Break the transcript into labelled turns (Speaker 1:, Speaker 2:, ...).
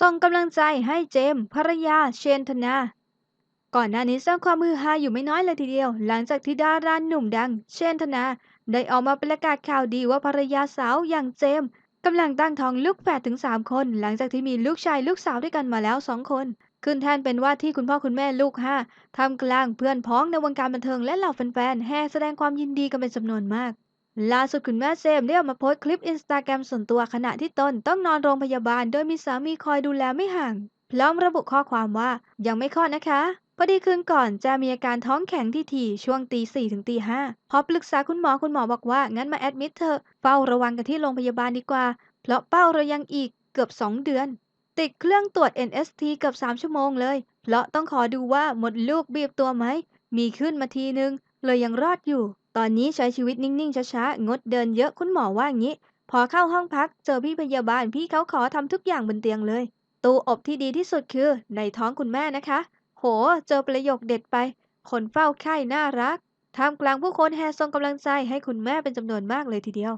Speaker 1: ส่งกำลังใจให้เจมส์ภรรยาเชนธนา ก่อนหน้านี้สร้างความฮือฮาอยู่ไม่น้อยเลยทีเดียว หลังจากที่ดาราหนุ่มดัง เชนธนา ได้ออกมาประกาศข่าวดีว่าภรรยาสาวอย่างเจมส์กำลังตั้งท้องลูกแฝดถึง 3 คน หลังจากที่มีลูกชายลูกสาวด้วยกันมาแล้ว 2 คน ขึ้นแทนเป็นว่าที่คุณพ่อคุณแม่ลูกห้าทำกลางเพื่อนพ้องในวงการบันเทิงและเหล่าแฟนๆแห่แสดงความยินดีกันเป็นจำนวนมาก ล่าสุดคุณแม่เจมได้ออกมาโพสต์คลิปอินสตาแกรมส่วนตัวขณะที่ตนต้องนอนโรงพยาบาล โดยมีสามีคอยดูแลไม่ห่าง พร้อมระบุข้อความว่ายังไม่คลอดนะคะ พอดีคืนก่อนจะมีอาการท้องแข็งที่ถี่ช่วงตีสี่ถึงตีห้าพอปรึกษาคุณหมอคุณหมอบอกว่า งั้นมาแอดมิดเถอะเฝ้าระวังกันที่โรงพยาบาลดีกว่า เพราะเป้าเรายังอีกเกือบ 2 เดือน ติดเครื่องตรวจ NST เกือบ 3 ชั่วโมงเลย เพราะต้องขอดูว่าหมดลูกบีบตัวไหมมีขึ้นมาทีนึงเลยยังรอดอยู่ ตอนนี้ใช้ชีวิตนิ่งๆ ช้าๆ งดเดินเยอะคุณหมอว่างี้ พอเข้าห้องพักเจอพี่พยาบาลพี่เขาขอทำทุกอย่างบนเตียงเลย ตู้อบที่ดีที่สุดคือในท้องคุณแม่นะคะ โห เจอประโยคเด็ดไป คนเฝ้าไข้น่ารักท่ามกลางผู้คนแห่ส่งกำลังใจให้คุณแม่เป็นจำนวนมากเลยทีเดียว